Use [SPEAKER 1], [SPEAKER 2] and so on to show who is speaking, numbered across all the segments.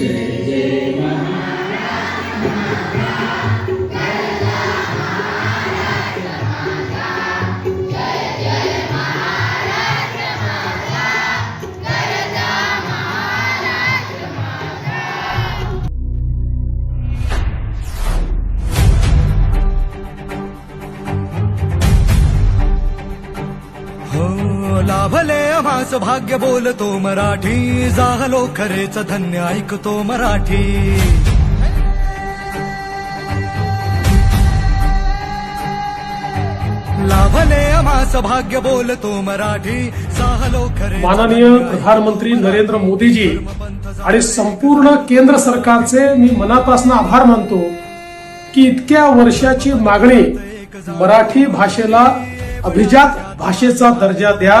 [SPEAKER 1] हो भाग्य बोलतो मराठी जाहलो खरेच धन्य ऐकतो मराठी. लाभले आम्हास भाग्य बोलतो मराठी जाहलो खरे
[SPEAKER 2] माननीय प्रधानमंत्री नरेंद्र मोदीजी आणि संपूर्ण केंद्र सरकारचे मी मनापासून आभार मानतो की इतक्या वर्षाची मागणी मराठी भाषेला अभिजात भाषेचा दर्जा द्या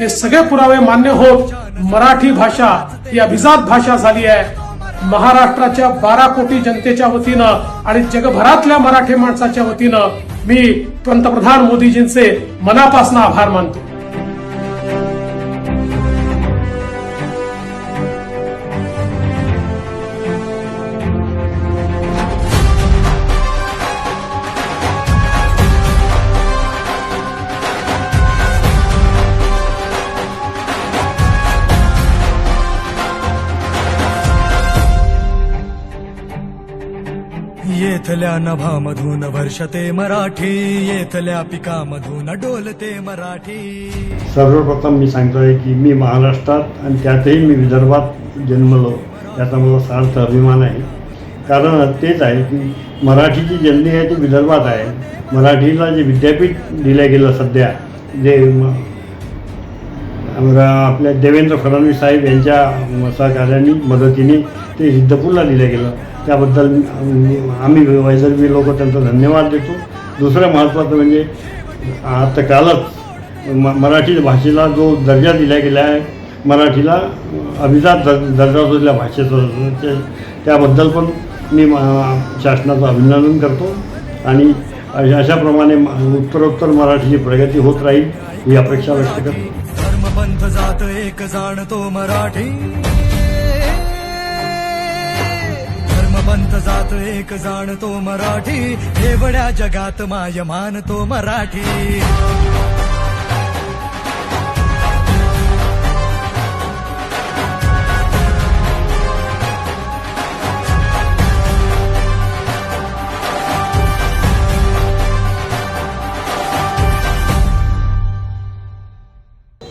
[SPEAKER 2] हे सगळे पुरावे मान्य होत मराठी भाषा ही अभिजात भाषा झाली आहे. महाराष्ट्राच्या बारा कोटी जनतेच्या वतीनं आणि जगभरातल्या मराठी माणसाच्या वतीनं मी पंतप्रधान मोदीजींचे मनापासून आभार मानतो.
[SPEAKER 1] येथल्या नभामधून वर्षते मराठी येथल्या पिकामधून डोलते मराठी.
[SPEAKER 3] सर्वप्रथम मी सांगतोय की मी महाराष्ट्रात आणि त्यातही मी विदर्भात जन्मलो याचा मला सार्थ अभिमान आहे. कारण तेच आहे की मराठीची जननी आहे ती विदर्भात आहे. मराठीला जे विद्यापीठ दिलं गेलं सध्या जे आपल्या देवेंद्र फडणवीस साहेब यांच्या म- सहकार्याने मदतीने ते सिद्धपूरला दिलं गेलं. त्याबद्दल आम्ही आम्ही वैदर्भी लोक त्यांचा धन्यवाद देतो. दुसरं महत्त्वाचं म्हणजे आता कालच म मराठी भाषेला जो दर्जा दिला गेला आहे मराठीला अभिजात दर दर्जा जो भाषेचा त्याबद्दल पण मी शासनाचं अभिनंदन करतो. आणि अशाप्रमाणे उत्तरोत्तर मराठीची प्रगती होत राहील ही अपेक्षा व्यक्त करतो.
[SPEAKER 1] पंथ जात एक जाणतो मराठी. धर्मपंथ जात एक जाणतो मराठी. हेवड्या जगात माय मानतो मराठी.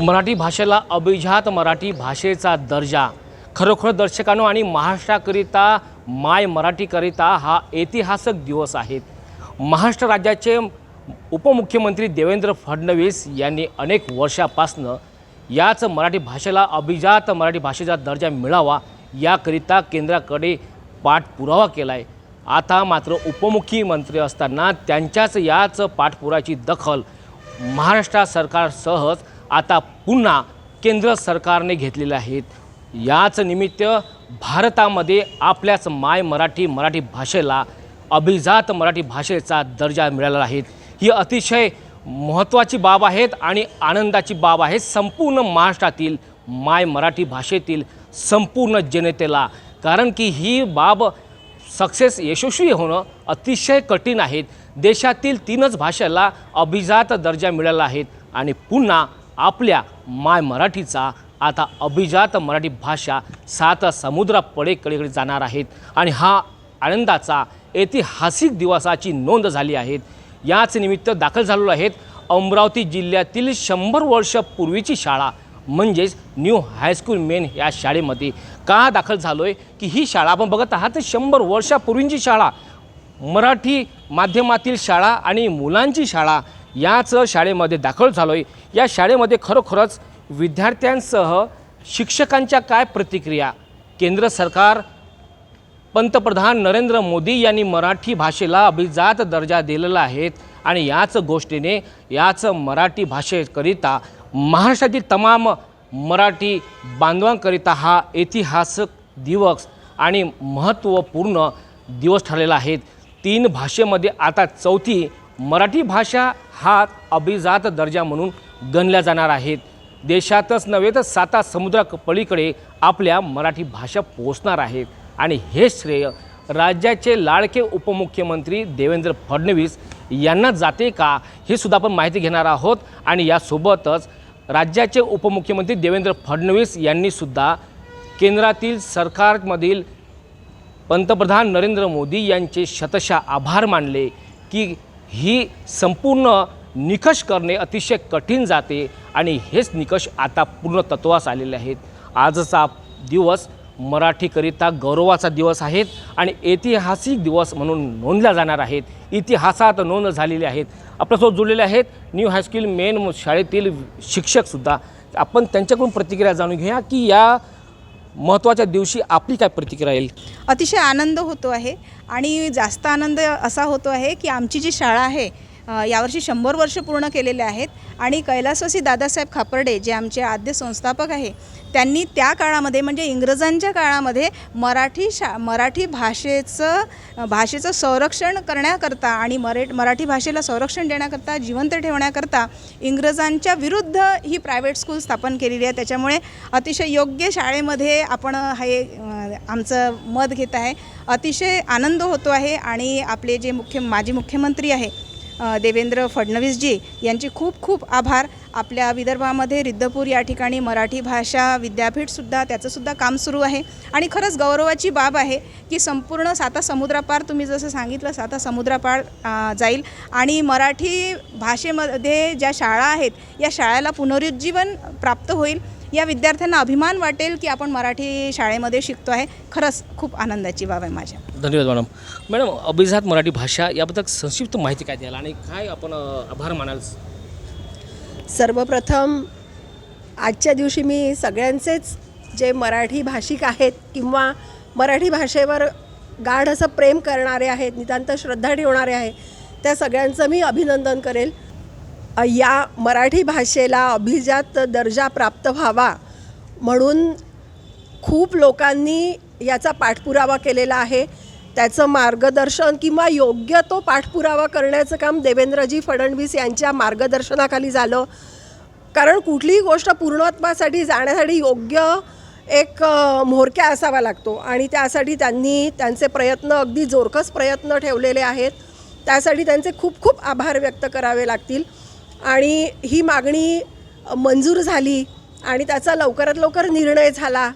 [SPEAKER 4] मराठी भाषेला अभिजात मराठी भाषेचा दर्जा. खरोखर दर्शकांनो आणि महाराष्ट्राकरिता माय मराठीकरिता हा ऐतिहासिक दिवस आहे. महाराष्ट्र राज्याचे उपमुख्यमंत्री देवेंद्र फडणवीस यांनी अनेक वर्षापासनं याच मराठी भाषेला अभिजात मराठी भाषेचा दर्जा मिळावा याकरिता केंद्राकडे पाठपुरावा केला आहे आता मात्र उपमुख्यमंत्री असताना त्यांच्याच याच पाठपुराची दखल महाराष्ट्र सरकारसहच आता पुन्हा केंद्र सरकारने घेतलेले आहेत. याच निमित्त भारतामध्ये आपल्याच माय मराठी मराठी भाषेला अभिजात मराठी भाषेचा दर्जा मिळाला आहे. ही अतिशय महत्त्वाची बाब आहेत आणि आनंदाची बाब आहे. संपूर्ण महाराष्ट्रातील माय मराठी भाषेतील संपूर्ण जनतेला. कारण की ही बाब सक्सेस यशस्वी होणं अतिशय कठीण आहे. देशातील तीनच भाषेला अभिजात दर्जा मिळाला आहेत आणि पुन्हा आपल्या माय मराठीचा आता अभिजात मराठी भाषा सात समुद्रापडेकडेकडे जाणार आहेत. आणि हा आनंदाचा ऐतिहासिक दिवसाची नोंद झाली आहे याच निमित्त दाखल झालेलो आहेत अमरावती जिल्ह्यातील शंभर वर्षपूर्वीची शाळा म्हणजेच न्यू हायस्कूल मेन या शाळेमध्ये. का दाखल झालो आहे की ही शाळा आपण बघत आहात शंभर वर्षापूर्वीची शाळा. मराठी माध्यमातील शाळा आणि मुलांची शाळा याच शाळेमध्ये दाखल झालो आहे या शाळेमध्ये खरोखरच विद्यार्थ्यांसह शिक्षकांच्या काय प्रतिक्रिया? केंद्र सरकार पंतप्रधान नरेंद्र मोदी यांनी मराठी भाषेला अभिजात दर्जा दिलेला आहे आणि याच गोष्टीने याच मराठी भाषेकरिता महाराष्ट्रातील तमाम मराठी बांधवांकरिता हा ऐतिहासिक दिवस आणि महत्त्वपूर्ण दिवस ठरलेला आहे. तीन भाषेमध्ये आता चौथी मराठी भाषा हा अभिजात दर्जा म्हणून गणल्या जाणार आहेत. देशातच नव्हे तर साता समुद्रा पलीकडे आपल्या मराठी भाषा पोचणार आहेत. आणि हे श्रेय राज्याचे लाडके उपमुख्यमंत्री देवेंद्र फडणवीस यांना जाते का हे सुद्धा आपण माहिती घेणार आहोत. आणि यासोबतच राज्याचे उपमुख्यमंत्री देवेंद्र फडणवीस यांनीसुद्धा केंद्रातील सरकारमधील पंतप्रधान नरेंद्र मोदी यांचे शतशः आभार मानले की ही संपूर्ण निकष करणे अतिशय कठीण जाते आणि हेच निकष आता पूर्ण तत्वास आलेले आहेत. आजचा दिवस मराठीकरिता गौरवाचा दिवस आहेत आणि ऐतिहासिक दिवस म्हणून नोंदल्या जाणार आहेत. इतिहासात नोंद झालेले आहेत. आपल्यासोबत जुळलेले आहेत. न्यू हायस्कूल मेन शाळेतील शिक्षकसुद्धा आपण त्यांच्याकडून प्रतिक्रिया जाणून घेऊया की या महत्त्वाच्या दिवशी आपली काय प्रतिक्रिया येईल?
[SPEAKER 5] अतिशय आनंद होतो आहे. आणि जास्त आनंद असा होतो आहे की आमची जी शाळा आहे यावर्षी शंभर वर्ष पूर्ण केलेले आहेत. आणि कैलासवासी दादासाहेब खापर्डे जे आमचे आद्य संस्थापक आहे त्यांनी त्या काळामध्ये म्हणजे इंग्रजांच्या काळामध्ये मराठी शा मराठी भाषेचं भाषेचं संरक्षण करण्याकरता आणि मरे मराठी भाषेला संरक्षण देण्याकरता जिवंत ठेवण्याकरता इंग्रजांच्या विरुद्ध ही प्रायव्हेट स्कूल स्थापन केलेली आहे. त्याच्यामुळे अतिशय योग्य शाळेमध्ये आपण हे आमचं मत घेत आहे. अतिशय आनंद होतो आहे आणि आपले जे मुख्य माजी मुख्यमंत्री आहे देवेंद्र फडणवीसजी यांची खूप खूप आभार. आपल्या विदर्भामध्ये रिद्धपूर या ठिकाणी मराठी भाषा विद्यापीठसुद्धा त्याचंसुद्धा काम सुरू आहे. आणि खरंच गौरवाची बाब आहे की संपूर्ण साता समुद्रापार तुम्ही जसं सांगितलं साता समुद्रापार जाईल. आणि मराठी भाषेमध्ये ज्या शाळा आहेत या शाळेला पुनरुज्जीवन प्राप्त होईल. या विद्यार्थ्यांना अभिमान वाटेल की आपण मराठी शाळेमध्ये शिकतो आहे. खरंच खूप आनंदाची बाब आहे माझ्या.
[SPEAKER 4] धन्यवाद मॅडम. मॅडम अभिजात मराठी भाषा याबद्दल संक्षिप्त माहिती काय द्याल आणि काय आपण आभार मानाल?
[SPEAKER 6] सर्वप्रथम आजच्या दिवशी मी सगळ्यांचेच जे मराठी भाषिक आहेत किंवा मराठी भाषेवर गाढ असं प्रेम करणारे आहेत नितांत श्रद्धा ठेवणारे आहे त्या सगळ्यांचं मी अभिनंदन करेल. या मराठी भाषेला अभिजात दर्जा प्राप्त व्हावा म्हणून खूप लोकांनी याचा पाठपुरावा केलेला आहे. त्याचं मार्गदर्शन किंवा योग्य तो पाठपुरावा करण्याचं काम देवेंद्रजी फडणवीस यांच्या मार्गदर्शनाखाली झालं. कारण कुठलीही गोष्ट पूर्णत्वासाठी जाण्यासाठी योग्य एक म्होरक्या असावा लागतो. आणि त्यासाठी त्यांनी त्यांचे प्रयत्न अगदी जोरकस प्रयत्न ठेवलेले आहेत. त्यासाठी त्यांचे खूप खूप आभार व्यक्त करावे लागतील. आणि ही मागणी मंजूर झाली आणि त्याचा लवकरात लवकर निर्णय झाला.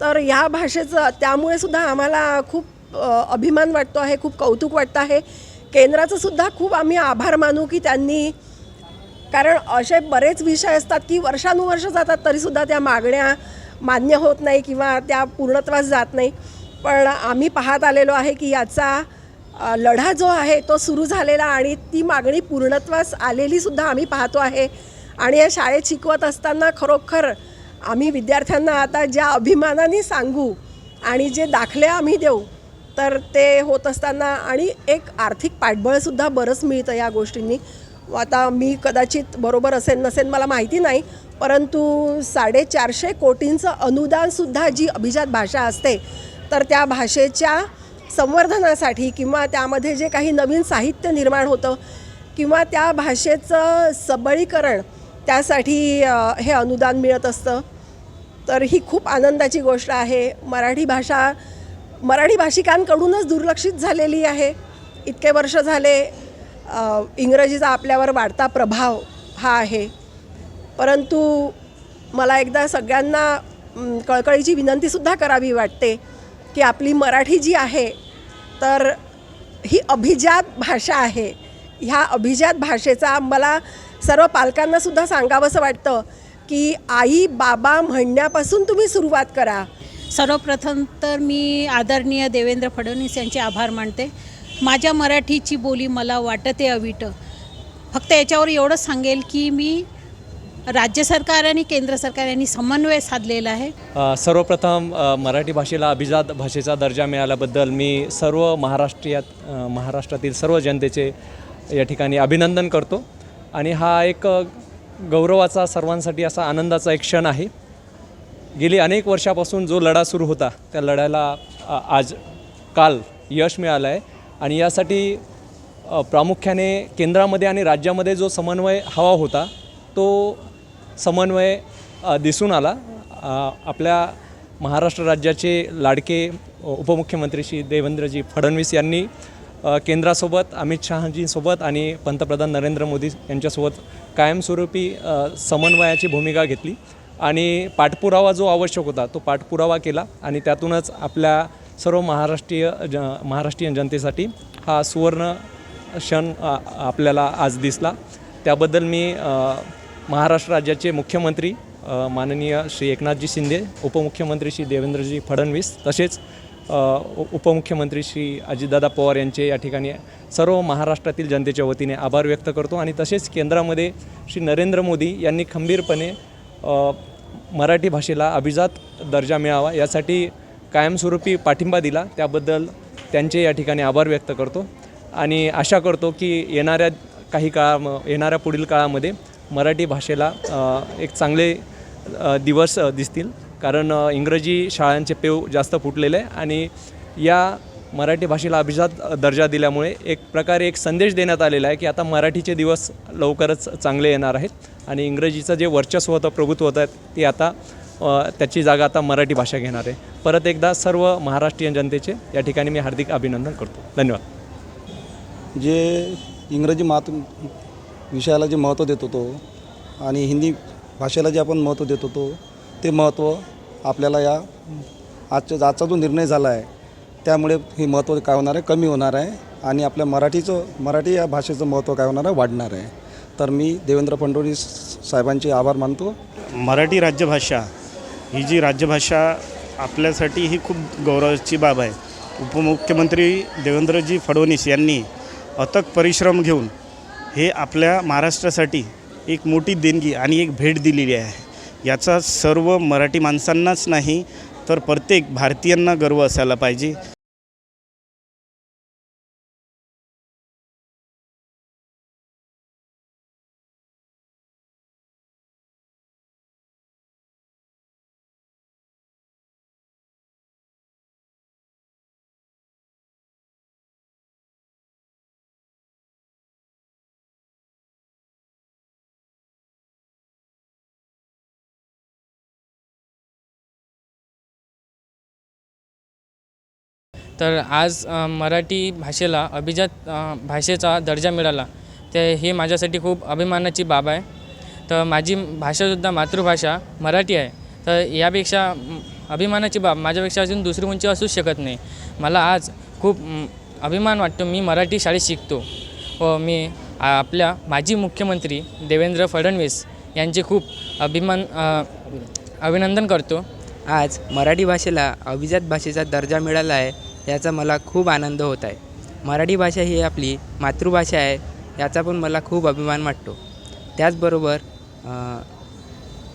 [SPEAKER 6] तर ह्या भाषेचं त्यामुळे सुद्धा आम्हाला खूप अभिमान वाटतो आहे खूप कौतुक वाटतं आहे. केंद्राचं सुद्धा खूप आम्ही आभार मानू की त्यांनी कारण असे बरेच विषय असतात की वर्षानुवर्ष जातात तरीसुद्धा त्या मागण्या मान्य होत नाही किंवा त्या पूर्णत्वास जात नाही. पण आम्ही पाहत आलेलो आहे की याचा लढा जो आहे तो सुरू झालेला आणि ती मागणी पूर्णत्वास आलेलीसुद्धा आम्ही पाहतो आहे. आणि या शाळेत शिकवत असताना खरोखर आम्ही विद्यार्थ्यांना आता ज्या अभिमानाने सांगू आणि जे दाखले आम्ही देऊ तर ते होत असताना आणि एक आर्थिक पाठबळसुद्धा बरंच मिळतं या गोष्टींनी. आता मी कदाचित बरोबर असेल नसेल मला माहिती नाही परंतु साडेचारशे कोटींचं अनुदानसुद्धा जी अभिजात भाषा असते तर त्या भाषेच्या संवर्धनासाठी किंवा त्यामध्ये जे काही नवीन साहित्य निर्माण होतं किंवा त्या भाषेचं सबळीकरण त्यासाठी हे अनुदान मिळत असतं. तर ही खूप आनंदाची गोष्ट आहे. मराठी भाषा मराठी भाषिकांकडूनच दुर्लक्षित झालेली आहे. इतके वर्ष झाले इंग्रजीचा आपल्यावर वाढता प्रभाव हा आहे. परंतु मला एकदा सगळ्यांना कळकळीची विनंतीसुद्धा करावी वाटते की आपली मराठी जी आहे तर ही अभिजात भाषा आहे. ह्या अभिजात भाषेचा मला सर्व पालकांनासुद्धा सांगावंसं वाटतं की आई बाबा म्हणण्यापासून तुम्ही सुरुवात करा.
[SPEAKER 7] सर्वप्रथम तर मी आदरणीय देवेंद्र फडणवीस यांचे आभार मानते. माझ्या मराठीची बोली मला वाटते अवीट. फक्त याच्यावर एवढंच सांगेल की मी राज्य सरकार आणि केंद्र सरकार यांनी समन्वय साधलेला आहे.
[SPEAKER 8] सर्वप्रथम मराठी भाषेला अभिजात भाषेचा दर्जा मिळाल्याबद्दल मी सर्व महाराष्ट्रीयात महाराष्ट्रातील सर्व जनतेचे या ठिकाणी अभिनंदन करतो. आणि हा एक गौरवाचा सर्वांसाठी असा आनंदाचा एक क्षण आहे. गेली अनेक वर्षापासून जो लढा सुरू होता त्या लढ्याला आज काल यश मिळालं आहे आणि यासाठी प्रामुख्याने केंद्रामध्ये आणि राज्यामध्ये जो समन्वय हवा होता तो समन्वय दिसून आला. आपल्या महाराष्ट्र राज्याचे लाडके उपमुख्यमंत्री श्री देवेंद्रजी फडणवीस यांनी केंद्रासोबत अमित शहाजींसोबत आणि पंतप्रधान नरेंद्र मोदी यांच्यासोबत कायमस्वरूपी समन्वयाची भूमिका घेतली. आणि पाठपुरावा जो आवश्यक होता तो पाठपुरावा केला आणि त्यातूनच आपल्या सर्व महाराष्ट्रीय ज महाराष्ट्रीयन जनतेसाठी हा सुवर्ण क्षण आपल्याला आज दिसला. त्याबद्दल मी महाराष्ट्र राज्याचे मुख्यमंत्री माननीय श्री एकनाथजी शिंदे उपमुख्यमंत्री श्री देवेंद्रजी फडणवीस तसेच उपमुख्यमंत्री श्री अजितदादा पवार यांचे या ठिकाणी सर्व महाराष्ट्रातील जनतेच्या वतीने आभार व्यक्त करतो. आणि तसेच केंद्रामध्ये श्री नरेंद्र मोदी यांनी खंबीरपणे मराठी भाषेला अभिजात दर्जा मिळावा यासाठी कायमस्वरूपी पाठिंबा दिला. त्याबद्दल त्यांचे या ठिकाणी आभार व्यक्त करतो. आणि आशा करतो की येणाऱ्या काही काळा येणाऱ्या पुढील काळामध्ये मराठी भाषेला एक चांगले दिवस दिसतील. कारण इंग्रजी शाळांचे पेव जास्त फुटलेले आहे. आणि या मराठी भाषेला अभिजात दर्जा दिल्यामुळे एक प्रकारे एक संदेश देण्यात आलेला आहे की आता मराठीचे दिवस लवकरच चांगले येणार आहेत आणि इंग्रजीचं जे वर्चस्व होतं प्रभुत्व होतं ते आता त्याची जागा आता मराठी भाषा घेणार आहे. परत एकदा सर्व महाराष्ट्रीयन जनतेचे या ठिकाणी मी हार्दिक अभिनंदन करतो. धन्यवाद.
[SPEAKER 9] जे इंग्रजी मात विषयाला जे महत्त्व देत होतो आणि हिंदी भाषेला जे आपण महत्त्व देत होतो ते महत्त्व आपल्याला या आजच्या आजचा जो निर्णय झाला आहे त्यामुळे हे महत्त्व काय होणार आहे? कमी होणार आहे आणि आपल्या मराठीचं मराठी या भाषेचं महत्त्व काय होणार आहे? वाढणार आहे. तर मी देवेंद्र फडणवीस साहेबांचे आभार मानतो.
[SPEAKER 10] मराठी राज्यभाषा ही जी राज्यभाषा आपल्यासाठी ही खूप गौरवाची बाब आहे. उपमुख्यमंत्री देवेंद्रजी फडणवीस यांनी अथक परिश्रम घेऊन हे आपल्या महाराष्ट्रासाठी एक मोठी देणगी आणि एक भेट दिलेली आहे. याचा सर्व मराठी माणसांनाच नाही तर प्रत्येक भारतीयांना गर्व असायला पाहिजे.
[SPEAKER 11] तर आज मराठी भाषेला अभिजात भाषेचा दर्जा मिळाला. ते हे माझ्यासाठी खूप अभिमानाची बाब आहे. तर माझी भाषासुद्धा मातृभाषा मराठी आहे. तर यापेक्षा अभिमानाची बाब माझ्यापेक्षा अजून दुसरी उंची असूच शकत नाही. मला आज खूप अभिमान वाटतो मी मराठी शाळेत शिकतो. व मी आपल्या माजी मुख्यमंत्री देवेंद्र फडणवीस यांचे खूप अभिमान अभिनंदन करतो.
[SPEAKER 12] आज मराठी भाषेला अभिजात भाषेचा दर्जा मिळाला आहे. याचा मला खूप आनंद होत आहे. मराठी भाषा ही आपली मातृभाषा आहे याचा पण मला खूप अभिमान वाटतो. त्याचबरोबर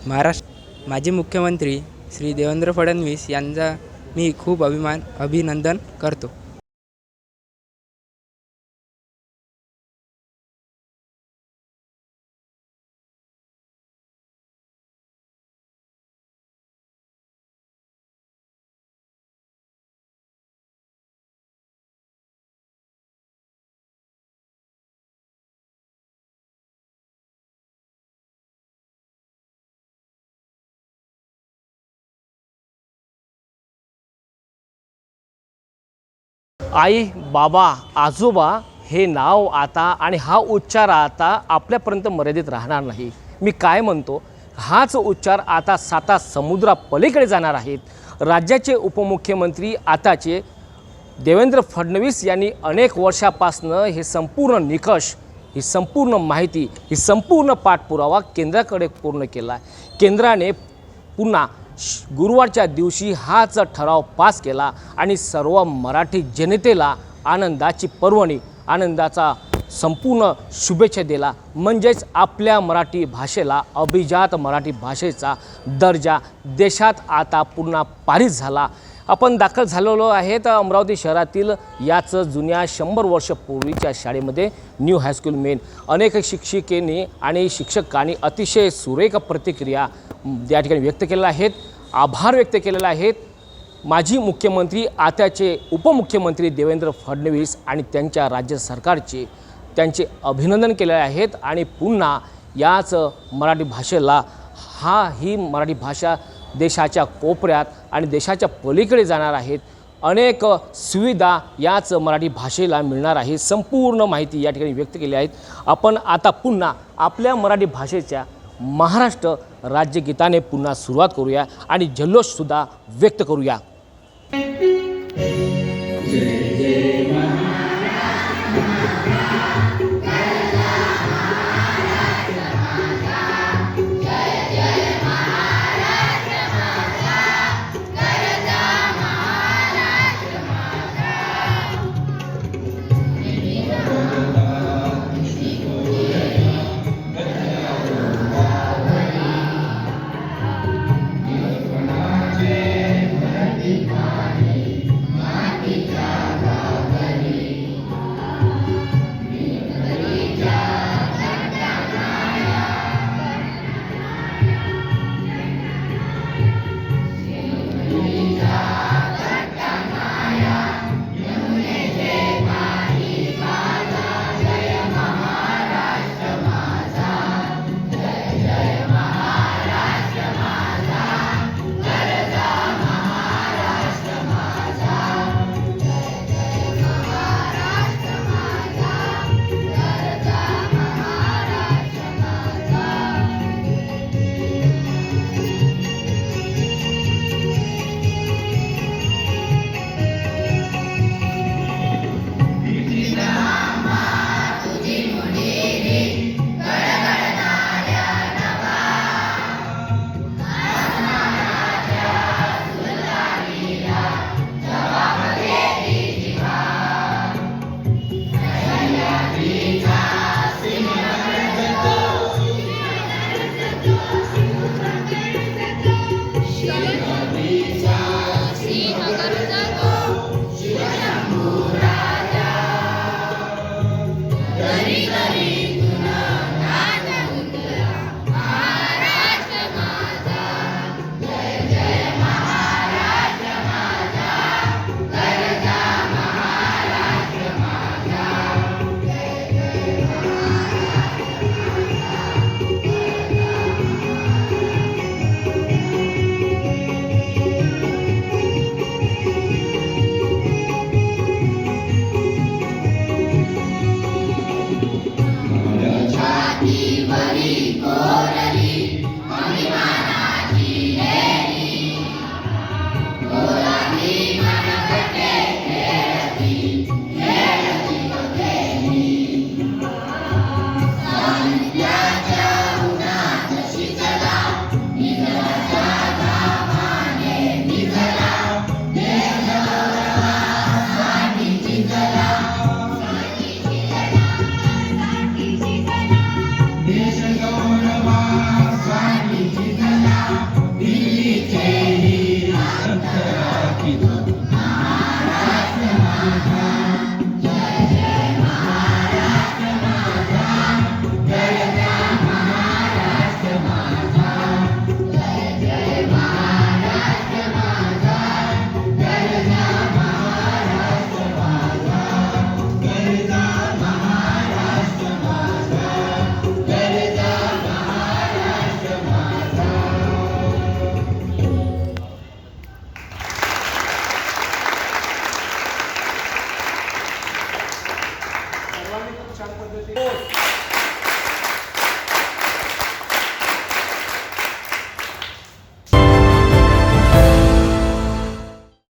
[SPEAKER 12] महाराष्ट्र माजी मुख्यमंत्री श्री देवेंद्र फडणवीस यांचा मी खूप अभिमान अभिनंदन करतो.
[SPEAKER 4] आई बाबा आजोबा हे नाव आता आणि हा उच्चार आता आपल्यापर्यंत मर्यादित राहणार नाही. मी काय म्हणतो? हाच उच्चार आता साता समुद्रापलीकडे जाणार आहेत. राज्याचे उपमुख्यमंत्री आताचे देवेंद्र फडणवीस यांनी अनेक वर्षापासनं हे संपूर्ण निकष ही संपूर्ण माहिती ही संपूर्ण पाठपुरावा केंद्राकडे पूर्ण केला आहे. केंद्राने पुन्हा गुरुवारच्या दिवशी हाच ठराव पास केला आणि सर्व मराठी जनतेला आनंदाची पर्वणी आनंदाचा संपूर्ण शुभेच्छा दिला. म्हणजेच आपल्या मराठी भाषेला अभिजात मराठी भाषेचा दर्जा देशात आता पुन्हा पारित झाला. आपण दाखल झालेलो आहेत अमरावती शहरातील याच जुन्या शंभर वर्षपूर्वीच्या शाळेमध्ये न्यू हायस्कूल मेन. अनेक शिक्षिकेनी आणि शिक्षकांनी अतिशय सुरेख प्रतिक्रिया या ठिकाणी व्यक्त केलेल्या आहेत. आभार व्यक्त केलेले आहेत माजी मुख्यमंत्री आताचे उपमुख्यमंत्री देवेंद्र फडणवीस आणि त्यांच्या राज्य सरकारचे त्यांचे अभिनंदन केलेले आहेत आणि पुन्हा याच मराठी भाषेला हा ही मराठी भाषा देशाच्या कोपऱ्यात आणि देशाच्या पलीकडे जाणार आहेत. अनेक सुविधा याच मराठी भाषेला मिळणार आहे. संपूर्ण माहिती या ठिकाणी व्यक्त केली आहेत आपण आता पुन्हा आपल्या मराठी भाषेच्या महाराष्ट्र राज्यगीताने पुन्हा सुरुवात करूया आणि जल्लोषसुद्धा व्यक्त करूया.